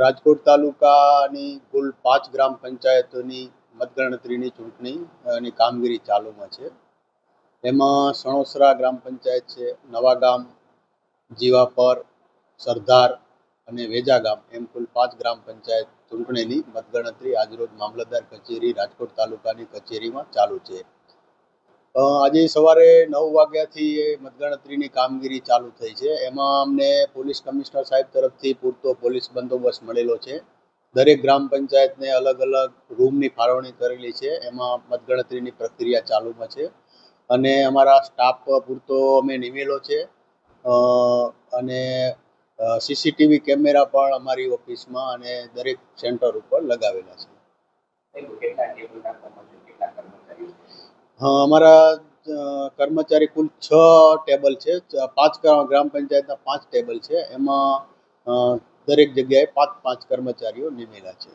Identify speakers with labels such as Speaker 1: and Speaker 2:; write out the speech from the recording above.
Speaker 1: રાજકોટ તાલુકાની કુલ પાંચ ગ્રામ પંચાયતોની મતગણતરીની ચૂંટણીની કામગીરી ચાલુમાં છે. એમાં સણોસરા ગ્રામ પંચાયત છે નવાગામ જીવાપર સરદાર અને વેજા ગામ એમ કુલ પાંચ ગ્રામ પંચાયત ચૂંટણીની મતગણતરી આજરોજ મામલતદાર કચેરી રાજકોટ તાલુકાની કચેરીમાં ચાલુ છે. આજે સવારે નવ વાગ્યાથી મતગણતરીની કામગીરી ચાલુ થઈ છે. એમાં અમને પોલીસ કમિશનર સાહેબ તરફથી પૂરતો પોલીસ બંદોબસ્ત મળેલો છે. દરેક ગ્રામ પંચાયતને અલગ અલગ રૂમની ફાળવણી કરેલી છે. એમાં મતગણતરીની પ્રક્રિયા ચાલુમાં છે. અને અમારા સ્ટાફ પૂરતો અમે નિમેલો છે. અને સીસીટીવી કેમેરા પણ અમારી ઓફિસમાં અને દરેક સેન્ટર ઉપર લગાવેલા છે? હા અમારા કર્મચારી કુલ છ ટેબલ છે. પાંચ ગ્રામ પંચાયતના પાંચ ટેબલ છે. એમાં દરેક જગ્યાએ પાંચ પાંચ કર્મચારીઓ નિમેલા છે.